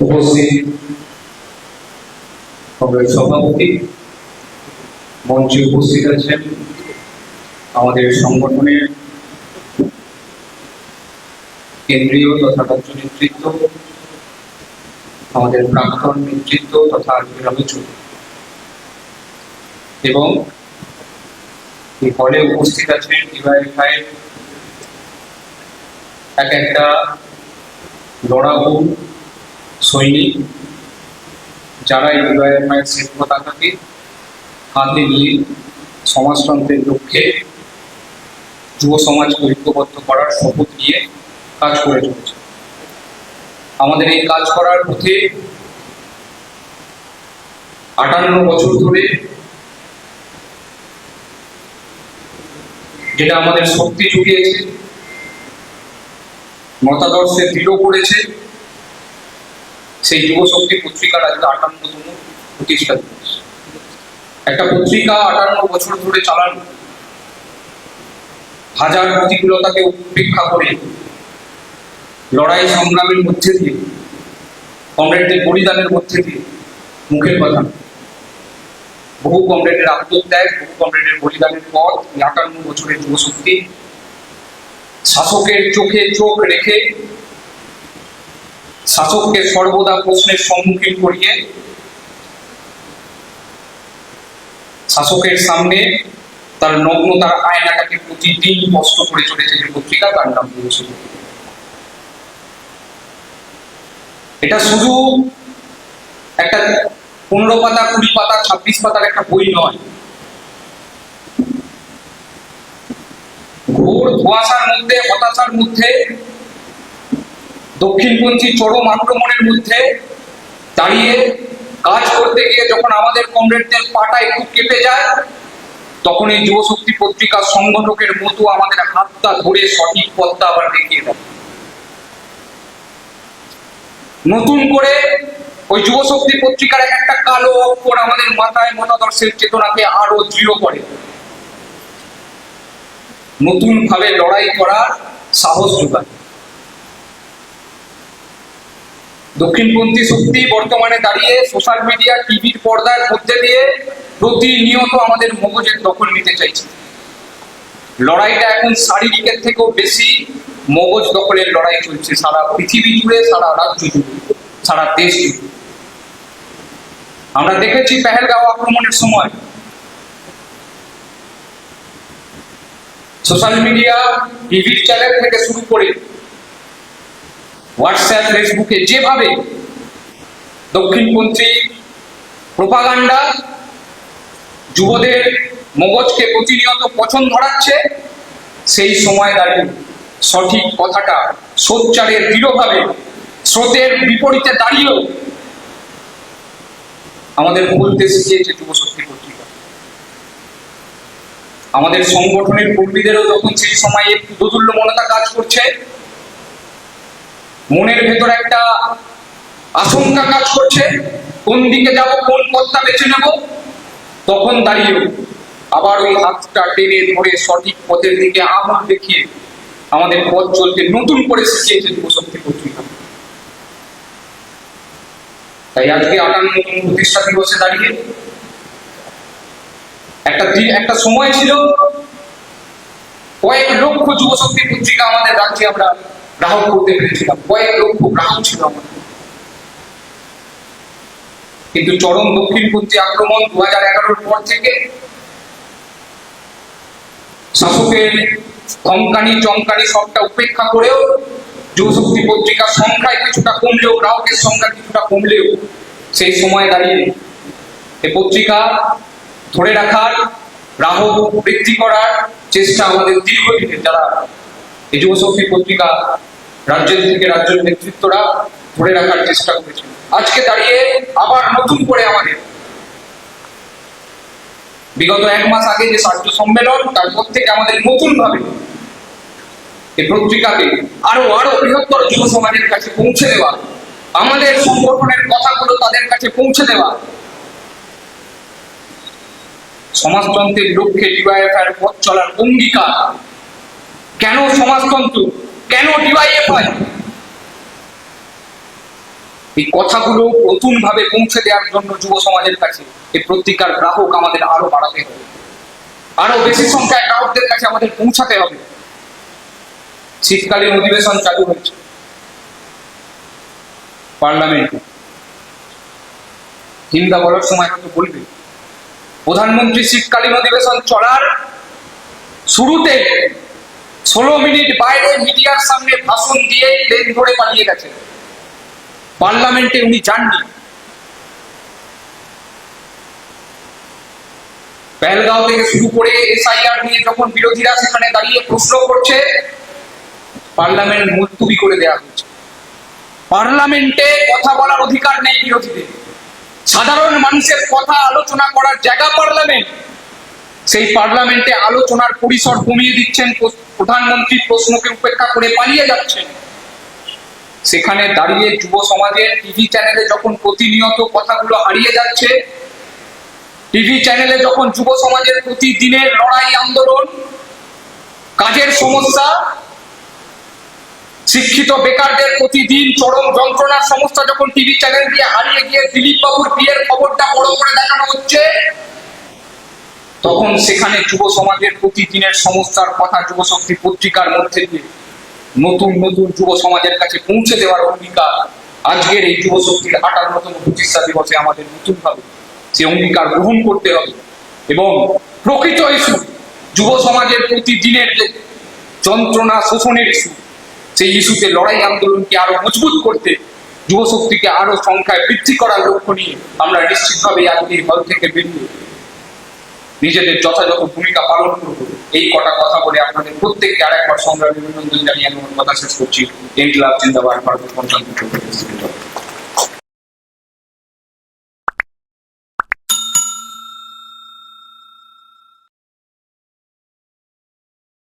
উপস্থিত কংগ্রেস সভাপতি, মঞ্চে উপস্থিত আছেন আমাদের সংগঠনের কেন্দ্রীয় তথা রাজ্য নেতৃত্ব, আমাদের প্রাক্তন নেতৃত্ব তথা আলোচক এবং এই হলে উপস্থিত আছেন ডিওয়াইফাই এক একটা লড়াকু সৈনিক যারা এই ডিওয়াইফাই শিল্প পতাকাকে হাতে নিয়ে সমাজতন্ত্রের লক্ষ্যে যুব সমাজকে ঐক্যবদ্ধ করার শপথ নিয়ে কাজ করে চলেছে। আমাদের এই কাজ করার পথে আটান্ন বছর ধরে যেটা আমাদের শক্তি জুগিয়েছে, মতাদর্শে দৃঢ় করেছে সেই যুব শক্তি পত্রিকার আজকে আটান্নতম প্রতিষ্ঠা দিবস একটা পত্রিকা আটান্ন বছর ধরে চালানো, হাজার প্রতিকূলতাকে উপেক্ষা করে লড়াই সংগ্রামের মধ্যে দিয়ে, কমরেডদের বলিদানের মধ্যে দিয়ে মুখের কথা। বহু কমরেডের আত্মত্যাগ, বহু কমরেডের বলিদানের পথ আটান্ন বছরের যুবশক্তি, শাসকের চোখে চোখ রেখে শাসককে সর্বদা প্রশ্নের সম্মুখীন করিয়ে শাসকের সামনে তার নগ্নতার আয়নাটাকে প্রতিদিন কষ্ট করে চলেছে যে পত্রিকা, তার নাম দিয়েছিল এটা শুধু একটা পনেরো পাতা, কুড়ি পাতা, ছাব্বিশ পাতার একটা বই নয়। ঘোর ধোঁয়াশার মধ্যে, হতাশার মধ্যে দক্ষিণপন্থী চরম আক্রমণের মধ্যে দাঁড়িয়ে কাজ করতে গিয়ে যখন আমাদের কমরেডদের পাটা একটু কেঁপে যায়, তখন এই যুবশক্তি পত্রিকার সংগঠকের মতো আমাদের হাতটা ধরে সঠিক পথটা আবার দেখিয়ে দেয়। নতুন করে ওই যুবশক্তি পত্রিকার এক একটা কালো অক্ষর আমাদের মাথায় মতাদর্শের চেতনাকে আরও দৃঢ় করে। নতুন ভাবে লড়াই করার সাহস যোগায়। দক্ষিণপন্থী শক্তি বর্তমানে দাঁড়িয়ে সোশ্যাল মিডিয়া টিভির পর্দার মধ্যে দিয়ে প্রতিনিয়ত আমাদের মগজের দখল নিতে চাইছে। লড়াইটা এখন শারীরিকের থেকেও বেশি মগজ দখলের লড়াই চলছে সারা পৃথিবী জুড়ে, সারা রাজ্য জুড়ে, সারা দেশ জুড়ে। আমরা দেখেছি পেহেলগাঁও আক্রমণের সময়। সোশ্যাল মিডিয়া টিভির চ্যানেল থেকে শুরু করে হোয়াটসঅ্যাপ ফেসবুকে যেভাবে দক্ষিণপন্থী প্রোপাগান্ডা যুবদের মগজকে প্রতিনিয়ত পছন্দ ধরাচ্ছে, সেই সময় দাঁড়িয়ে সঠিক কথাটা সোচ্চারের দৃঢ়ভাবে স্রোতের বিপরীতে দাঁড়িয়েও আমাদের বলতে শিখিয়েছে যুবশক্তি পত্রিকা, আমাদের সংগঠনের কর্মীদেরও যখন সেই সময়ে দোদুল্য মনতা কাজ করছে। মনের ভেতর একটা আশঙ্কা কাজ করছে, কোন দিকে যাব, কোন পথটা বেছে নেব, তখন দাঁড়িয়েও আবার ওই হাতটা টেনে ধরে সঠিক পথের দিকে আঙুল দেখিয়ে আমাদের পথ চলতে নতুন করে শিখিয়েছে যুবশক্তি পত্রিকা তাই আজকে আটান্নতম প্রতিষ্ঠা দিবসে দাঁড়িয়ে একটা একটা সময় ছিল, কয়েক লক্ষ যুবশক্তি পত্রিকা আমাদের রাজ্যে আমরা গ্রাহক করতে পেরেছিলাম। কয়েক লক্ষ গ্রাহক ছিল কিন্তু চরম দক্ষিণপন্থী আক্রমণ দু হাজার এগারোর পর থেকে শাসকের ধমকানি, চমকানি সবটা উপেক্ষা করেও যুবশক্তি পত্রিকার সংখ্যায় কিছুটা কমলেও, গ্রাহকের সংখ্যা কিছুটা কমলেও সেই সময় দাঁড়িয়ে এই পত্রিকা ধরে রাখার, গ্রাহক বৃদ্ধি করার চেষ্টা আমাদের দীর্ঘদিনের যারা এই যুবশক্তি পত্রিকা রাজ্যের থেকে রাজ্যের নেতৃত্বরা ধরে রাখার চেষ্টা করেছে আজকে দাঁড়িয়ে আবার নতুন করে আমাদের বিগত এক মাস আগে যে সাহায্য সম্মেলন, তারপর থেকে আমাদের নতুন ভাবে এই পত্রিকাকে আরও আরও বৃহত্তর যুব সমাজের কাছে পৌঁছে দেওয়া, আমাদের সংগঠনের কথাগুলো তাদের কাছে পৌঁছে দেওয়া, সমাজতন্ত্রের লক্ষ্যে ডিওয়াইএফআই পথ চলার অঙ্গীকার, কেন সমাজতন্ত্র কেন ডিওয়াইএফআই এই কথাগুলো নতুন ভাবে পৌঁছে দেওয়ার জন্য যুব সমাজের কাছে এই পত্রিকার গ্রাহক আমাদের আরও বাড়াতে হবে। আরও বেশি সংখ্যায় গ্রাহকদের কাছে আমাদের পৌঁছাতে হবে। শীতকালীন অধিবেশন চালু হয়েছে। পার্লামেন্টে। হিন্দা বলার সময় হয়তো বলবে, প্রধানমন্ত্রী শীতকালীন অধিবেশন চলার শুরুতে ষোলো মিনিট বাইরে মিডিয়ার সামনে ভাষণ দিয়ে প্লেন ধরে পালিয়ে গেছেন পার্লামেন্টে উনি যাননি। পেহেলগাঁও থেকে শুরু করে এসআইআর নিয়ে যখন বিরোধীরা সেখানে দাঁড়িয়ে প্রশ্ন করছে, পার্লামেন্ট মুলতুবি করে দেওয়া হয়েছে। পার্লামেন্টে কথা বলার অধিকার নেই বিরোধীদের। সাধারণ মানুষের কথা আলোচনা করার জায়গা পার্লামেন্ট। সেই পার্লামেন্টে আলোচনার পরিসর কমিয়ে দিচ্ছেন প্রধানমন্ত্রী প্রশ্নকে উপেক্ষা করে পালিয়ে যাচ্ছেন। সেখানে দাঁড়িয়ে যুব সমাজের টিভি চ্যানেলে যখন প্রতিনিয়ত কথাগুলো হারিয়ে যাচ্ছে, টিভি চ্যানেলে যখন যুব সমাজের প্রতিদিনের লড়াই আন্দোলন, কাজের সমস্যা, শিক্ষিত বেকারদের প্রতিদিন চরম যন্ত্রণার সমস্যা যখন টিভি চ্যানেল দিয়ে হারিয়ে গিয়ে দিলীপ বাবুর বিয়ের খবরটা বড় করে দেখানো হচ্ছে তখন সেখানে যুব সমাজের প্রতিদিনের সমস্যার কথা যুব শক্তি পত্রিকার মধ্যে দিয়ে নতুন নতুন যুব সমাজের কাছে পৌঁছে দেওয়ার অঙ্গীকার আজকের এই যুব শক্তির আটান্নতম প্রতিষ্ঠা দিবসে আমাদের নতুন ভাবে সে অঙ্গীকার গ্রহণ করতে হবে। এবং প্রকৃত ইস্যু, যুব সমাজের প্রতিদিনের যে যন্ত্রণা শোষণের ইস্যু, সেই ইস্যুতে লড়াই আন্দোলনকে আরও মজবুত করতে, যুব শক্তিকে আরও সংখ্যায় বৃদ্ধি করার লক্ষ্য নিয়ে আমরা নিশ্চিতভাবে আজকে হল থেকে বেরিয়ে নিজেদের যথাযথ ভূমিকা পালন করব। এই কটা কথা বলে আপনাদের প্রত্যেককে আরেকবার সংগ্রামী অভিনন্দন জানিয়ে আমি কথা শেষ করছি। এই ক্লাব ভারতের পঞ্চান্ন